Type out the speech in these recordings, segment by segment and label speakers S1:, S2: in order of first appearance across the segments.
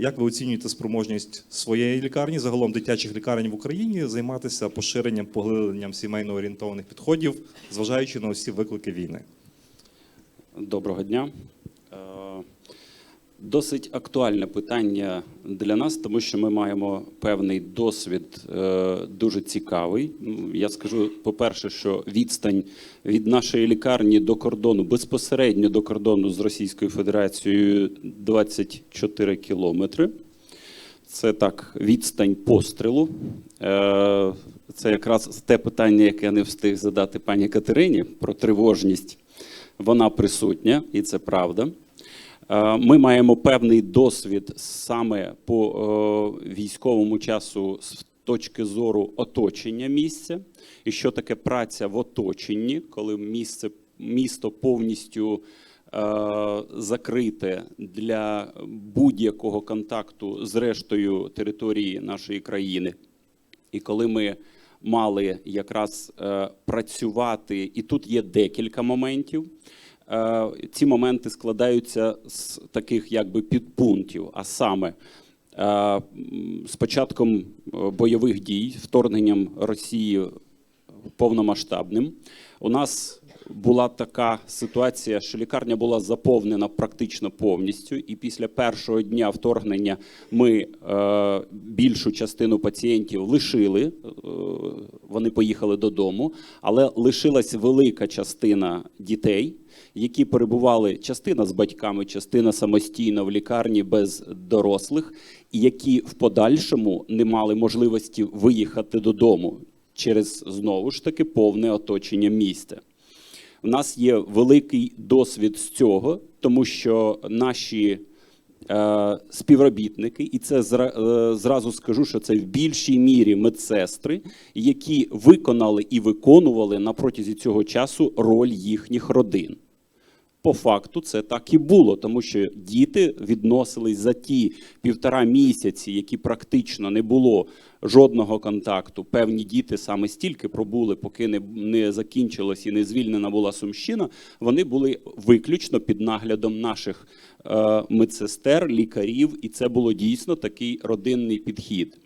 S1: Як ви оцінюєте спроможність своєї лікарні, загалом дитячих лікарень в Україні, займатися поширенням, поглибленням сімейно орієнтованих підходів, зважаючи на усі виклики війни?
S2: Доброго дня. Досить актуальне питання для нас, тому що ми маємо певний досвід е, дуже цікавий. Ну, Я скажу, по-перше, що відстань від нашої лікарні до кордону безпосередньо до кордону з Російською Федерацією 24 кілометри. Це так, відстань пострілу. Е, Це якраз те питання, яке я не встиг задати пані Катерині про тривожність. Вона присутня, і це правда. Е, Ми маємо певний досвід саме по е, військовому часу з точки зору оточення місця. І що таке праця в оточенні, коли місце, місто повністю е, закрите для будь-якого контакту з рештою території нашої країни. І коли ми мали якраз працювати, і тут є декілька моментів. Е, ці моменти складаються з таких якби підпунктів, а саме е, з початком е, бойових дій, вторгненням Росії повномасштабним. У нас була така ситуація, що лікарня була заповнена практично повністю, і після першого дня вторгнення ми е, більшу частину пацієнтів лишили. е, Вони поїхали додому, але лишилась велика частина дітей, які перебували частина з батьками, частина самостійно в лікарні без дорослих, і які в подальшому не мали можливості виїхати додому через знову ж таки повне оточення міста. У нас є великий досвід з цього, тому що наші е, співробітники, і це е, зразу скажу, що це в більшій мірі медсестри, які виконали і виконували на протязі цього часу роль їхніх родин. По факту це так і було, тому що діти відносились за ті півтора місяці, які практично не було жодного контакту. Певні діти саме стільки пробули, поки не, не закінчилась і не звільнена була сумщина. Вони були виключно під наглядом наших е, медсестер, лікарів, і це було дійсно такий родинний підхід.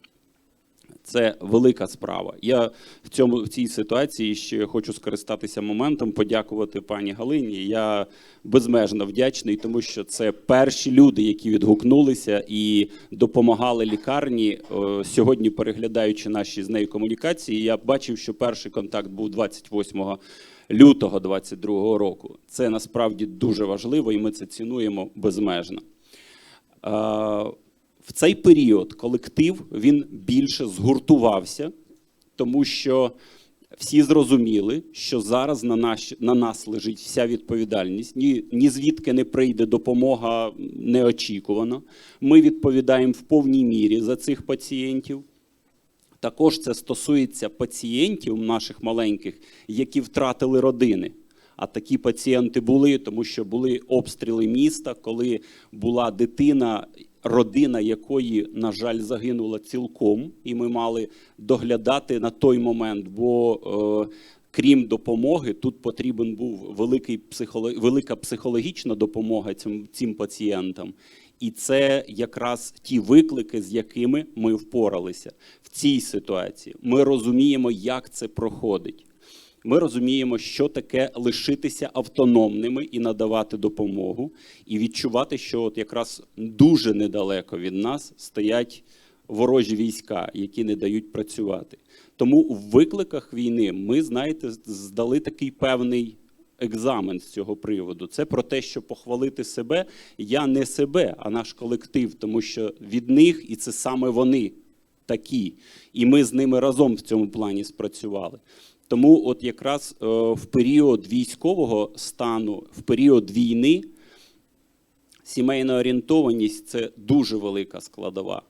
S2: Це велика справа. Я в цьому в цій ситуації ще хочу скористатися моментом, подякувати пані Галині. Я безмежно вдячний, тому що це перші люди, які відгукнулися і допомагали лікарні. Е, Сьогодні, переглядаючи наші з нею комунікації, я бачив, що перший контакт був 28 лютого 2022 року. Це насправді дуже важливо, і ми це цінуємо безмежно. В цей період колектив він більше згуртувався, тому що всі зрозуміли, що зараз на, наш, на нас лежить вся відповідальність. Ні, ні звідки не прийде допомога неочікувано. Ми відповідаємо в повній мірі за цих пацієнтів. Також це стосується пацієнтів наших маленьких, які втратили родини. А такі пацієнти були, тому що були обстріли міста, коли була дитина, родина якої, на жаль, загинула цілком, і ми мали доглядати на той момент. Бо е, крім допомоги, тут потрібен був великий психоло... велика психологічна допомога цим, цим пацієнтам. І це якраз ті виклики, з якими ми впоралися в цій ситуації. Ми розуміємо, як це проходить. Ми розуміємо, що таке лишитися автономними і надавати допомогу, і відчувати, що от якраз дуже недалеко від нас стоять ворожі війська, які не дають працювати. Тому у викликах війни ми, знаєте, здали такий певний екзамен з цього приводу. Це про те, що похвалити себе я не себе, а наш колектив, тому що від них і це саме вони такі. І ми з ними разом в цьому плані спрацювали. Тому, от якраз е, в період військового стану, в період війни, сімейна орієнтованість це дуже велика складова.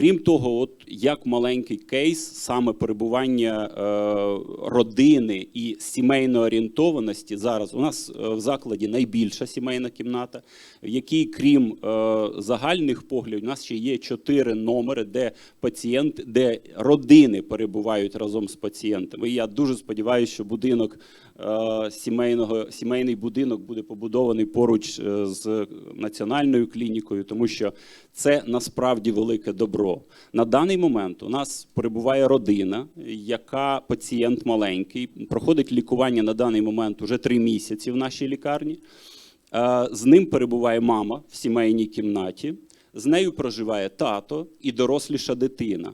S2: Крім того, от як маленький кейс, саме перебування е, родини і сімейної орієнтованості зараз у нас е, в закладі найбільша сімейна кімната, в якій, крім е, загальних поглядів, у нас ще є чотири номери, де пацієнт, де родини перебувають разом з пацієнтами. І я дуже сподіваюся, що будинок сімейного сімейний будинок буде побудований поруч е, з національною клінікою, тому що Це насправді велике добро. На даний момент у нас перебуває родина, яка пацієнт маленький, проходить лікування на даний момент уже три місяці в нашій лікарні. Е, З ним перебуває мама в сімейній кімнаті. З нею проживає тато і доросліша дитина.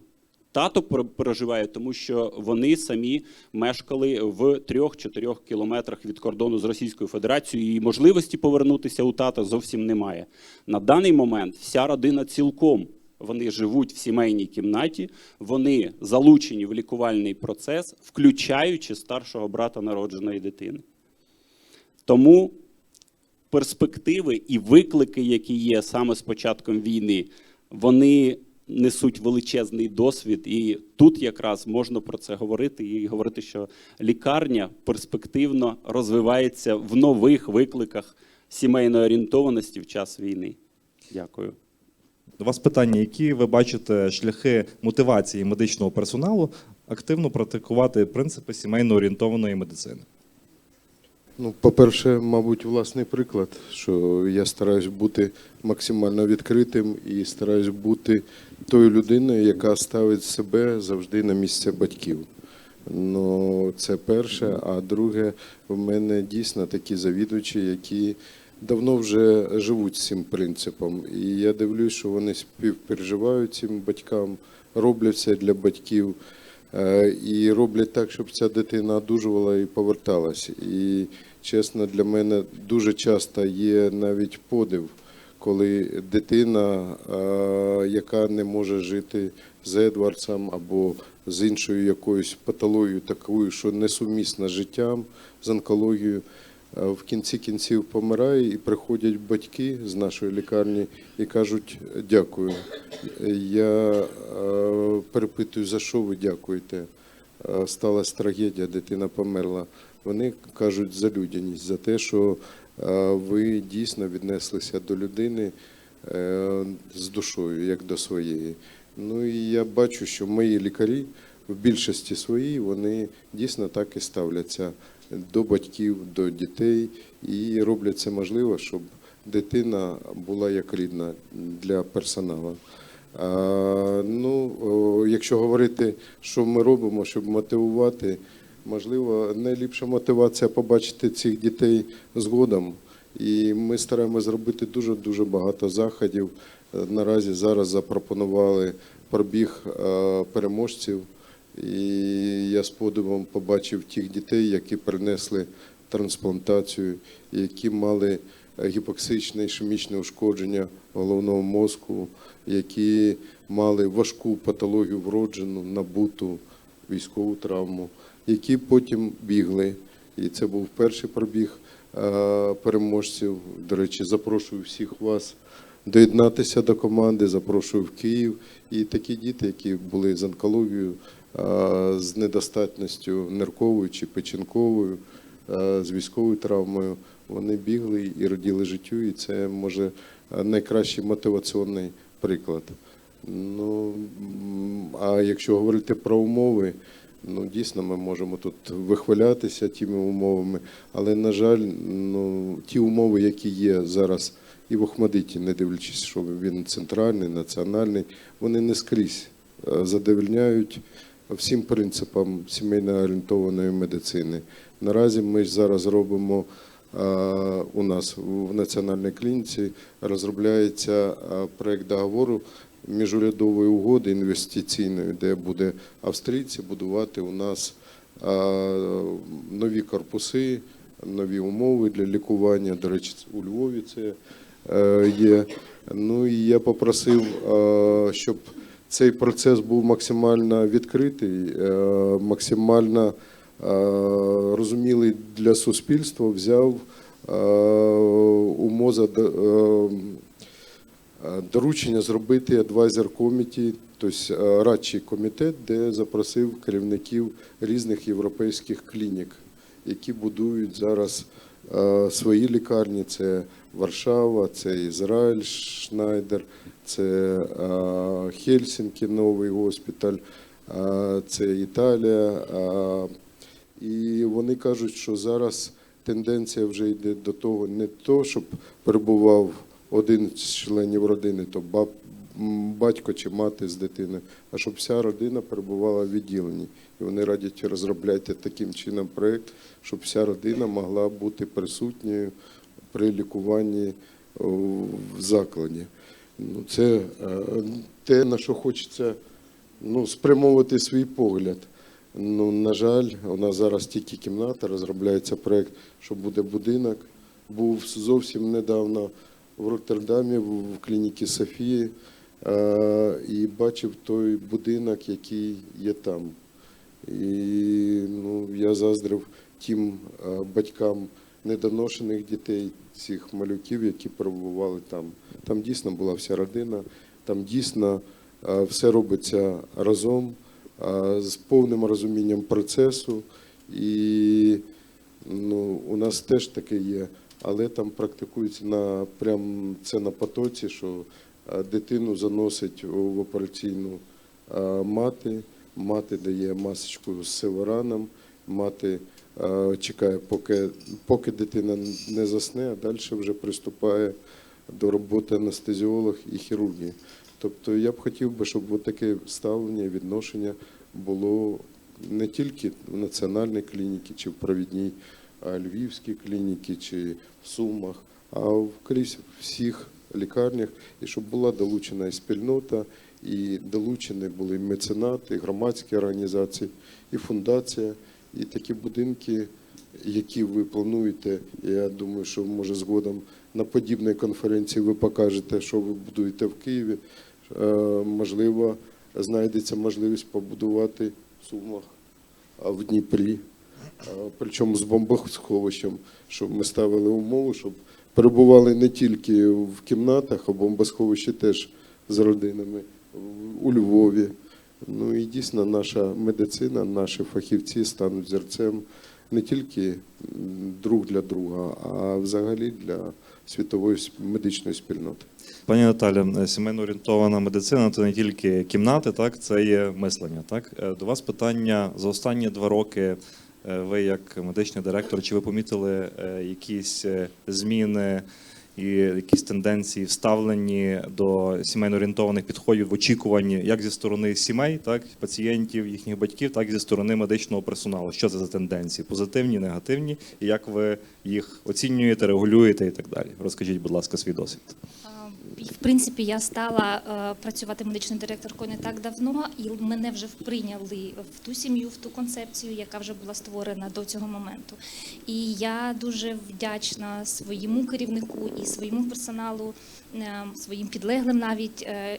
S2: Тато проживає, тому що вони самі мешкали в 3-4 кілометрах від кордону з Російською Федерацією, і можливості повернутися у тата зовсім немає. На даний момент вся родина цілком. Вони живуть в сімейній кімнаті, вони залучені в лікувальний процес, включаючи старшого брата народженої дитини. Тому перспективи і виклики, які є саме з початком війни, вони несуть величезний досвід, і тут якраз можна про це говорити і говорити, що лікарня перспективно розвивається в нових викликах сімейної орієнтованості в час війни. Дякую.
S1: До вас питання: які ви бачите шляхи мотивації медичного персоналу активно практикувати принципи сімейно орієнтованої медицини?
S3: Ну, по-перше, мабуть, власний приклад, що я стараюсь бути максимально відкритим і стараюсь бути тою людиною, яка ставить себе завжди на місце батьків. Ну, це перше. А друге, в мене дійсно такі завідувачі, які давно вже живуть цим принципом. І я дивлюсь, що вони співпереживають цим батькам, роблять все для батьків. Е, і роблять так, щоб ця дитина одужувала і поверталась. І чесно, для мене дуже часто є навіть подив, коли дитина, е, яка не може жити з Едвардсом або з іншою якоюсь патологією, такою, що несумісна з життям, з онкологією, в кінці кінців помирає і приходять батьки з нашої лікарні і кажуть дякую. Я е, перепитую, за що ви дякуєте? Е, Сталася трагедія, дитина померла. Вони кажуть за людяність, за те, що е, ви дійсно віднеслися до людини е, з душою, як до своєї. Ну і я бачу, що мої лікарі в більшості своїй вони дійсно так і ставляться до батьків, до дітей і роблять це можливо, щоб дитина була як рідна для персоналу. Ну, якщо говорити, що ми робимо, щоб мотивувати, можливо, найліпша мотивація побачити цих дітей згодом. І ми стараємося зробити дуже дуже багато заходів. Наразі зараз запропонували пробіг е, переможців. І я з подивом побачив тих дітей, які принесли трансплантацію, які мали гіпоксичне ішемічне ушкодження головного мозку, які мали важку патологію вроджену, набуту військову травму, які потім бігли. І це був перший пробіг е, переможців. До речі, запрошую всіх вас доєднатися до команди, запрошую в Київ. І такі діти, які були з онкологією, з недостатністю нирковою чи печінковою, е, з військовою травмою, вони бігли і раділи життю, і це може е, найкращий мотиваційний приклад. Ну, а якщо говорити про умови, ну дійсно ми можемо тут вихвалятися тими умовами, але на жаль, ну ті умови, які є зараз і в Охмадиті, не дивлячись, що він центральний, національний, вони не скрізь е, задовольняють всім принципам сімейно орієнтованої медицини. Наразі ми зараз робимо у нас в національній клініці розробляється проект договору міжурядової угоди інвестиційної, де буде австрійці будувати у нас нові корпуси, нові умови для лікування. До речі, у Львові це е, є. Ну і я попросив, щоб цей процес був максимально відкритий, е, максимально е, розумілий для суспільства. Взяв е, у МОЗа до- доручення зробити адвайзер коміті, тобто радчий комітет, де запросив керівників різних європейських клінік, які будують зараз свої лікарні. Це Варшава, це Ізраїль, Шнайдер, це Хельсінкі, новий госпіталь, це Італія. І вони кажуть, що зараз тенденція вже йде до того, не то, щоб перебував один з членів родини, то баб, батько чи мати з дитиною, а щоб вся родина перебувала в відділенні. І вони радять розробляти таким чином проєкт, щоб вся родина могла бути присутньою при лікуванні в закладі. Ну, це е, те, на що хочеться ну, спрямовувати свій погляд. Ну, на жаль, у нас зараз тільки кімната, розробляється проєкт, що буде будинок. Був зовсім недавно в Роттердамі, в клініці Софії, і бачив той будинок, який є там. І ну, я заздрив тим батькам недоношених дітей, цих малюків, які перебували там. Там дійсно була вся родина, там дійсно все робиться разом, з повним розумінням процесу. І ну, у нас теж таке є, але там практикується на прям це на потоці, що дитину заносить в операційну мати, мати дає масочку з севораном, мати чекає, поки, поки дитина не засне, а далі вже приступає до роботи анестезіолог і хірургії. Тобто я б хотів би, щоб таке ставлення відношення було не тільки в національній клініці чи в провідній а, львівській клініці чи в Сумах, а вкрізь всіх лікарнях, і щоб була долучена і спільнота, і долучені були меценати, і громадські організації, і фундація, і такі будинки, які ви плануєте. Я думаю, що може згодом на подібній конференції ви покажете, що ви будуєте в Києві. Е, Можливо, знайдеться можливість побудувати в Сумах, в Дніпрі, причому з бомбосховищем, щоб ми ставили умову, щоб перебували не тільки в кімнатах, а бомбосховищі теж з родинами у Львові. Ну і дійсно наша медицина, наші фахівці стануть зерцем не тільки друг для друга, а взагалі для світової медичної спільноти.
S1: Пані Наталя, сімейно орієнтована медицина це не тільки кімнати, так це є мислення. Так Е, до вас питання за останні два роки. Е, Ви як медичний директор, чи ви помітили е, якісь е, зміни і якісь тенденції вставлені до сімейно орієнтованих підходів в очікуванні як зі сторони сімей, так пацієнтів, їхніх батьків, так і зі сторони медичного персоналу? Що це за тенденції? Позитивні, негативні, і як ви їх оцінюєте, регулюєте і так далі? Розкажіть, будь ласка, свій досвід.
S4: В принципі, я стала е, працювати медичною директоркою не так давно, і мене вже прийняли в ту сім'ю, в ту концепцію, яка вже була створена до цього моменту. І я дуже вдячна своєму керівнику і своєму персоналу, е, своїм підлеглим навіть. е,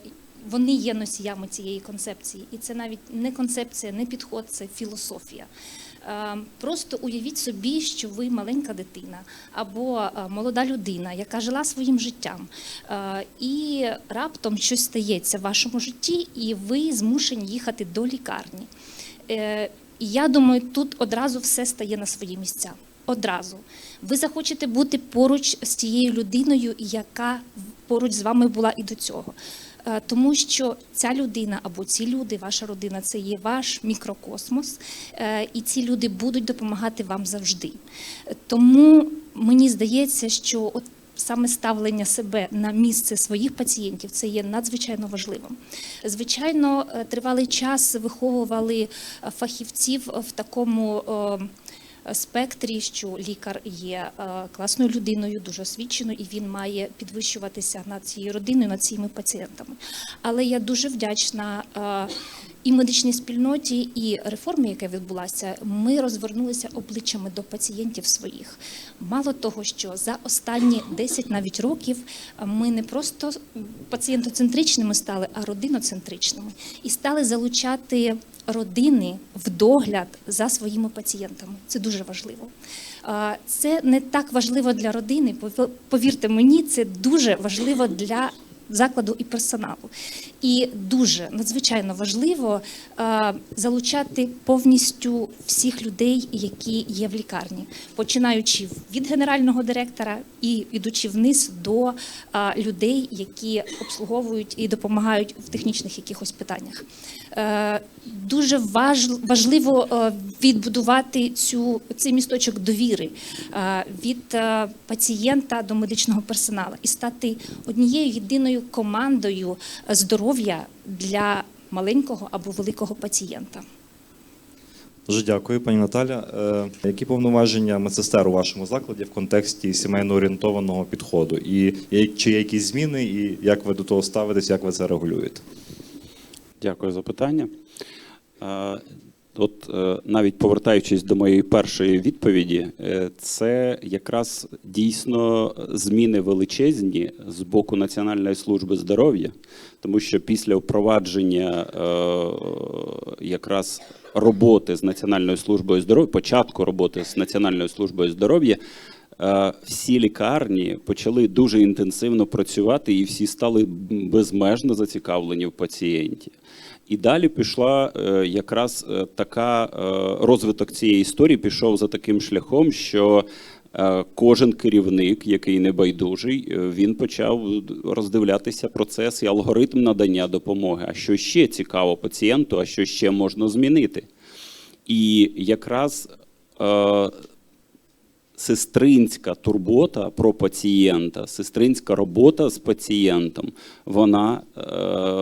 S4: Вони є носіями цієї концепції, і це навіть не концепція, не підход, це філософія. Е, Просто уявіть собі, що ви маленька дитина або е, молода людина, яка жила своїм життям, е, і раптом щось стається в вашому житті, і ви змушені їхати до лікарні. І я думаю, тут одразу все стає на свої місця. Одразу ви захочете бути поруч з тією людиною, яка поруч з вами була і до цього. Е, Тому що ця людина або ці люди, ваша родина, це є ваш мікрокосмос, е, і ці люди будуть допомагати вам завжди. Тому мені здається, що от саме ставлення себе на місце своїх пацієнтів це є надзвичайно важливим. Звичайно, е, тривалий час виховували фахівців в такому. Спектрі, що лікар є е, класною людиною, дуже освіченою, і він має підвищуватися над цією родиною, над цими пацієнтами. Але я дуже вдячна е, і медичній спільноті, і реформі, яка відбулася. Ми розвернулися обличчями до пацієнтів своїх. Мало того, що за останні 10 навіть років ми не просто пацієнтоцентричними стали, а родиноцентричними, і стали залучати родини в догляд за своїми пацієнтами. Це дуже важливо. Це не так важливо для родини. Повірте мені, це дуже важливо для закладу і персоналу. І дуже надзвичайно важливо залучати повністю всіх людей, які є в лікарні, починаючи від генерального директора і ідучи вниз до людей, які обслуговують і допомагають в технічних якихось питаннях. Е, Дуже важ- важливо е, відбудувати цю цей місточок довіри е, від пацієнта до медичного персоналу і стати однією єдиною командою здоров'я для маленького або великого пацієнта.
S1: Дуже дякую, пані Наталя. Які повноваження медсестер у вашому закладі в контексті сімейно орієнтованого підходу? І є- чи є якісь зміни, і як ви до того ставитесь, як ви це регулюєте?
S2: Дякую за питання. Е, От е, навіть повертаючись до моєї першої відповіді, е, це якраз дійсно зміни величезні з боку Національної служби здоров'я, тому що після впровадження якраз роботи з Національною службою здоров'я, початку роботи з Національною службою здоров'я, всі лікарні почали дуже інтенсивно працювати, і всі стали безмежно зацікавлені в пацієнті. І далі пішла е, якраз е, така е, розвиток цієї історії пішов за таким шляхом, що кожен керівник, який не байдужий, він почав роздивлятися процес і алгоритм надання допомоги. А що ще цікаво пацієнту, а що ще можна змінити? І якраз е, сестринська турбота про пацієнта, сестринська робота з пацієнтом, вона е,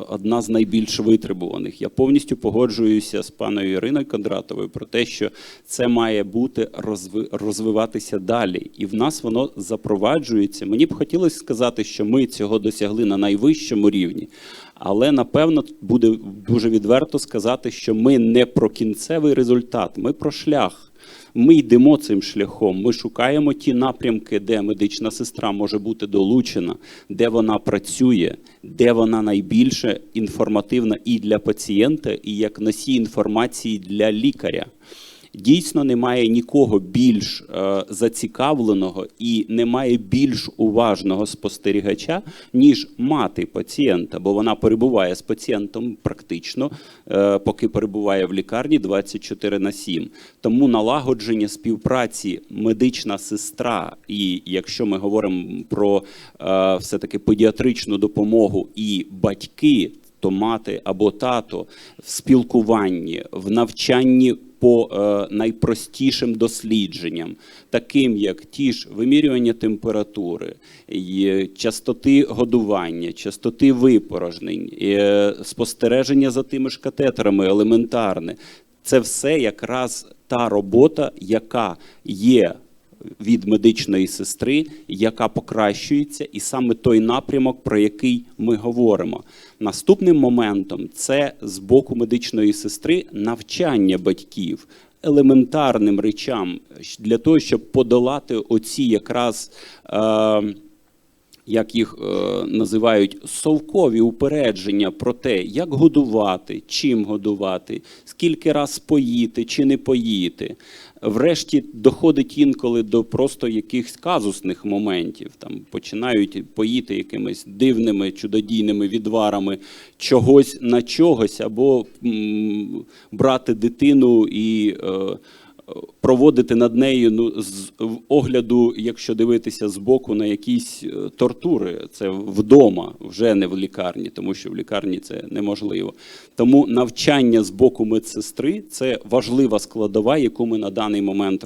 S2: одна з найбільш витребуваних. Я повністю погоджуюся з паною Іриною Кондратовою про те, що це має бути розви, розвиватися далі, і в нас воно запроваджується. Мені б хотілося сказати, що ми цього досягли на найвищому рівні. Але напевно буде дуже відверто сказати, що ми не про кінцевий результат, ми про шлях. Ми йдемо цим шляхом. Ми шукаємо ті напрямки, де медична сестра може бути долучена, де вона працює, де вона найбільше інформативна і для пацієнта, і як носій інформації для лікаря. Дійсно, немає нікого більш е, зацікавленого і немає більш уважного спостерігача, ніж мати пацієнта, бо вона перебуває з пацієнтом практично, е, поки перебуває в лікарні 24 на 7. Тому налагодження співпраці медична сестра, і якщо ми говоримо про е, все-таки педіатричну допомогу і батьки, то мати або тато в спілкуванні, в навчанні по е, найпростішим дослідженням, таким як ті ж вимірювання температури, частоти годування, частоти випорожнень, е, спостереження за тими ж катетерами елементарне. Це все якраз та робота, яка є від медичної сестри, яка покращується, і саме той напрямок, про який ми говоримо. Наступним моментом це з боку медичної сестри навчання батьків. Елементарним речам для того, щоб подолати оці якраз е, як їх е, називають, совкові упередження про те, як годувати, чим годувати, скільки раз поїти чи не поїти. Врешті доходить інколи до просто якихось казусних моментів. Там починають поїти якимись дивними чудодійними відварами чогось на чогось, або м, брати дитину і. Е, проводити над нею ну, з огляду, якщо дивитися збоку на якісь е, тортури. Це вдома, вже не в лікарні, тому що в лікарні це неможливо. Тому навчання з боку медсестри це важлива складова, яку ми на даний момент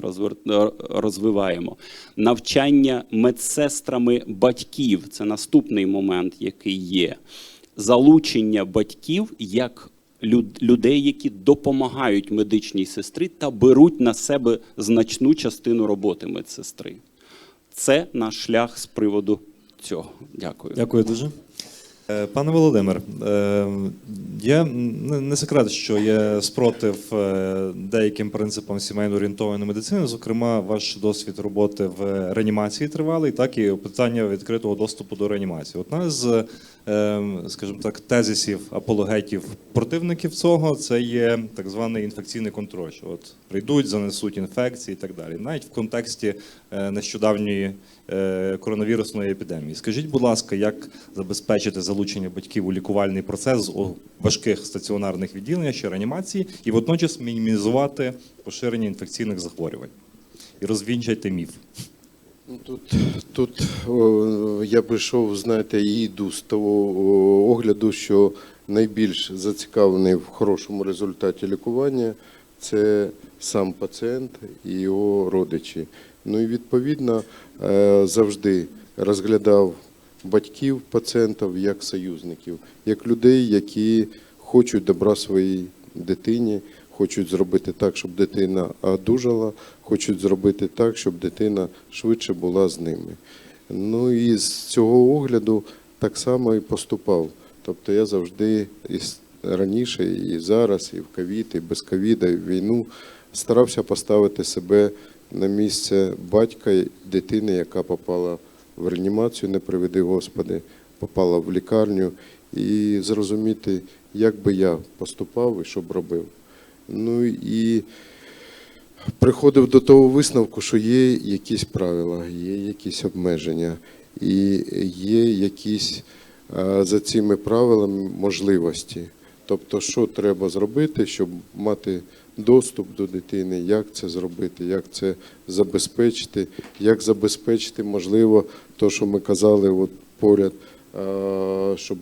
S2: розвиваємо. Навчання медсестрами батьків це наступний момент, який є. Залучення батьків як людей, які допомагають медичній сестрі та беруть на себе значну частину роботи медсестри. Це наш шлях з приводу цього. Дякую.
S1: Дякую дуже. Е, Пане Володимир, е, є не секрет, що є спротив е, деяким принципам сімейно орієнтованої медицини, зокрема, ваш досвід роботи в реанімації тривалий, так і питання відкритого доступу до реанімації. Одна з скажімо так, тезисів апологетів противників цього це є так званий інфекційний контроль. Що от прийдуть, занесуть інфекції і так далі. Навіть в контексті е, нещодавньої е, коронавірусної епідемії. Скажіть, будь ласка, як забезпечити залучення батьків у лікувальний процес у важких стаціонарних відділеннях чи реанімації і водночас мінімізувати поширення інфекційних захворювань і розвінчайте міф.
S3: Ну, Тут, тут я прийшов, знаєте, і з того огляду, що найбільш зацікавлений в хорошому результаті лікування це сам пацієнт і його родичі. Ну і відповідно е, завжди розглядав батьків пацієнтів як союзників, як людей, які хочуть добра своїй дитині, хочуть зробити так, щоб дитина одужала, хочуть зробити так, щоб дитина швидше була з ними. Ну і з цього огляду так само і поступав. Тобто я завжди і раніше, і зараз, і в ковід, і без ковіда, і в війну старався поставити себе на місце батька дитини, яка попала в реанімацію, не приведи Господи, попала в лікарню, і зрозуміти, як би я поступав і що б робив. Ну і приходив до того висновку, що є якісь правила, є якісь обмеження, і є якісь е, за цими правилами можливості. Тобто, що треба зробити, щоб мати доступ до дитини, як це зробити, як це забезпечити, як забезпечити, можливо, то, що ми казали от поряд, е, щоб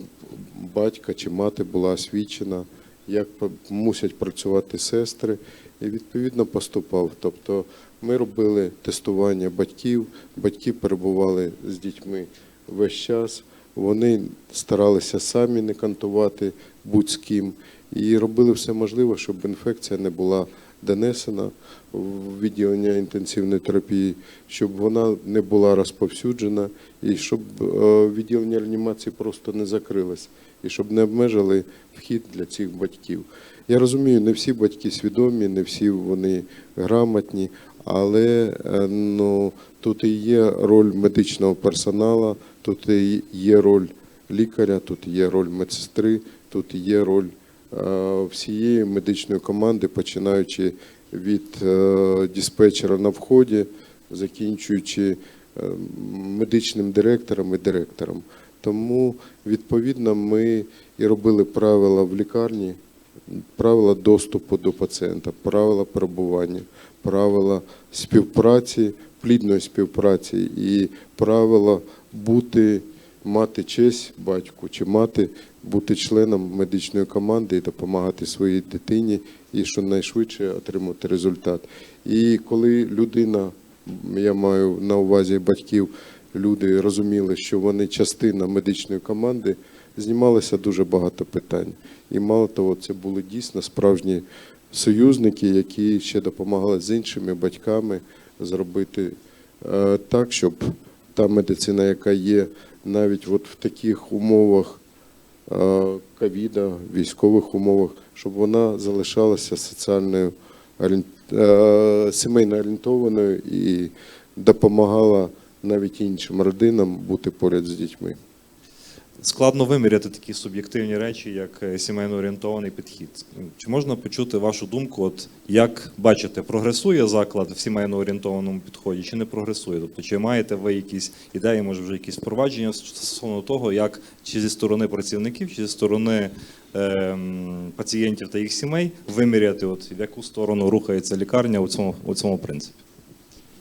S3: батька чи мати була освічена, як мусять працювати сестри, і відповідно поступав. Тобто ми робили тестування батьків, батьки перебували з дітьми весь час. Вони старалися самі не кантувати будь з ким і робили все можливе, щоб інфекція не була донесена в відділення інтенсивної терапії, щоб вона не була розповсюджена, і щоб е, відділення реанімації просто не закрилось, і щоб не обмежили вхід для цих батьків. Я розумію, не всі батьки свідомі, не всі вони грамотні, але е, ну, тут і є роль медичного персоналу, тут і є роль лікаря, тут є роль медсестри, тут є роль е, всієї медичної команди, починаючи від е, диспетчера на вході, закінчуючи е, медичним директором і директором. Тому відповідно ми і робили правила в лікарні, правила доступу до пацієнта, правила перебування, правила співпраці, плідної співпраці і правила бути, мати честь батьку чи мати, бути членом медичної команди і допомагати своїй дитині і щонайшвидше отримати результат. І коли людина, я маю на увазі батьків, люди розуміли, що вони частина медичної команди, знімалося дуже багато питань. І мало того, це були дійсно справжні союзники, які ще допомагали з іншими батьками зробити е, так, щоб та медицина, яка є навіть от в таких умовах е, ковіда, військових умовах, щоб вона залишалася соціальною е, сімейно орієнтованою і допомагала навіть іншим родинам бути поряд з дітьми.
S1: Складно виміряти такі суб'єктивні речі, як е, сімейно орієнтований підхід. Чи можна почути вашу думку, от як бачите, прогресує заклад в сімейно орієнтованому підході, чи не прогресує? Тобто, чи маєте ви якісь ідеї, може вже якісь впровадження стосовно того, як чи зі сторони працівників, чи зі сторони ем, пацієнтів та їх сімей виміряти, от в яку сторону рухається лікарня у цьому, у цьому принципі?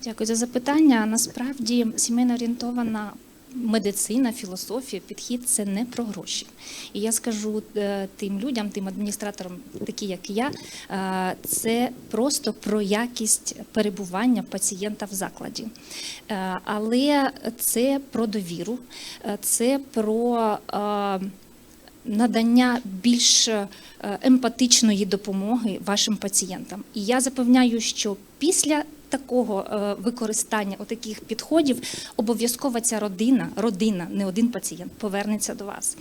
S4: Дякую за запитання. Насправді сімейно орієнтована медицина, філософія, підхід це не про гроші. І я скажу е, тим людям, тим адміністраторам, такі як я, е, це просто про якість перебування пацієнта в закладі. Е, Але це про довіру, це про. надання більш емпатичної допомоги вашим пацієнтам. І я запевняю, що після такого е, використання таких підходів обов'язково ця родина, родина, не один пацієнт, повернеться до вас.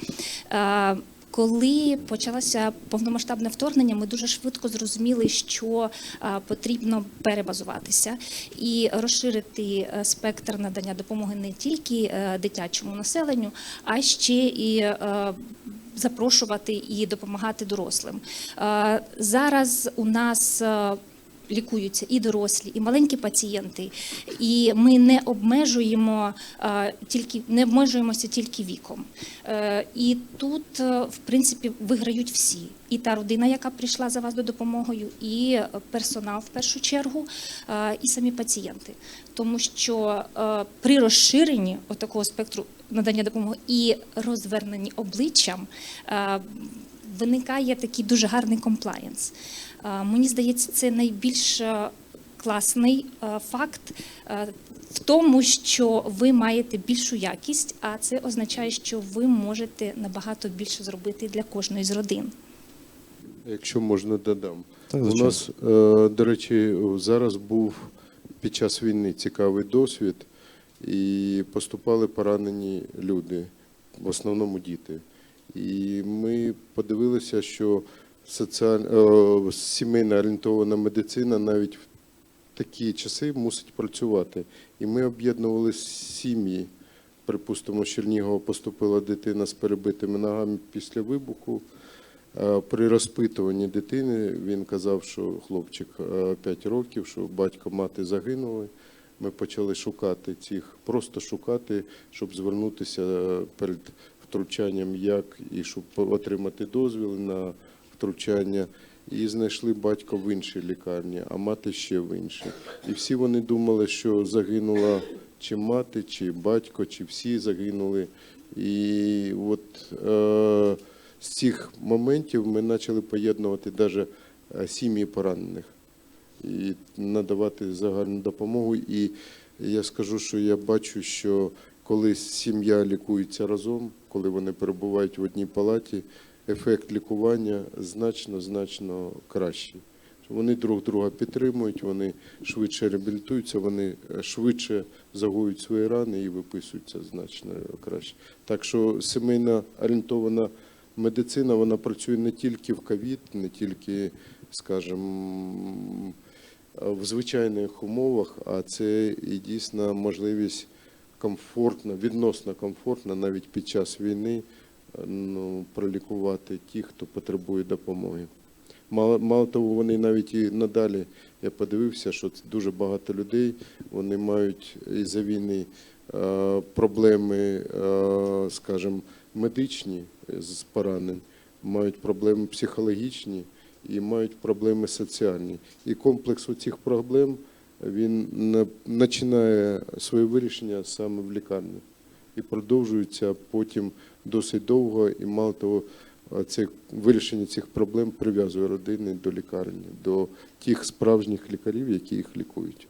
S4: Е, Коли почалося повномасштабне вторгнення, ми дуже швидко зрозуміли, що е, потрібно перебазуватися і розширити спектр надання допомоги не тільки дитячому населенню, а ще і запрошувати і допомагати дорослим. Зараз у нас лікуються і дорослі, і маленькі пацієнти, і ми не обмежуємо е, тільки не обмежуємося тільки віком. Е, І тут, е, в принципі, виграють всі. І та родина, яка прийшла за вас до допомогою, і персонал в першу чергу, і самі пацієнти. Тому що при розширенні такого спектру надання допомоги і розверненні обличчям виникає такий дуже гарний комплаєнс. Е, Мені здається, це найбільш е, класний е, факт в тому, що ви маєте більшу якість, а це означає, що ви можете набагато більше зробити для кожної з родин.
S3: Якщо можна додам.
S1: Так,
S3: У нас, до речі, зараз був під час війни цікавий досвід, і поступали поранені люди, в основному діти. І ми подивилися, що соціаль... е, сімейно орієнтована медицина навіть в такі часи мусить працювати. І ми об'єднували сім'ї. Припустимо, з Чернігова поступила дитина з перебитими ногами після вибуху. Е, При розпитуванні дитини він казав, що хлопчик 5 років, що батько мати загинули. Ми почали шукати цих, просто шукати, щоб звернутися е, перед втручанням, як і щоб отримати дозвіл на втручання. І знайшли батька в іншій лікарні, а мати ще в іншій. І всі вони думали, що загинула чи мати, чи батько, чи всі загинули. І от е, з цих моментів ми почали поєднувати навіть сім'ї поранених і надавати загальну допомогу. І я скажу, що я бачу, що коли сім'я лікується разом, коли вони перебувають в одній палаті, ефект лікування значно значно кращий. Вони друг друга підтримують, вони швидше реабілітуються, вони е, швидше загоюють свої рани і виписуються значно краще. Так що сімейно орієнтована медицина вона працює не тільки в ковід, не тільки, скажімо, в звичайних умовах, а це і дійсно можливість комфортно, відносно комфортно, навіть під час війни, е, ну, пролікувати тих, хто потребує допомоги. Мало, мало того, вони навіть і надалі, я подивився, що це дуже багато людей, вони мають із-за війни е, проблеми, е, скажімо, медичні з поранень, мають проблеми психологічні і мають проблеми соціальні. І комплекс цих проблем він на- починає своє вирішення саме в лікарні і продовжується потім досить довго. І мало того, це вирішення цих проблем прив'язує родини до лікарні, до тих справжніх лікарів, які їх лікують.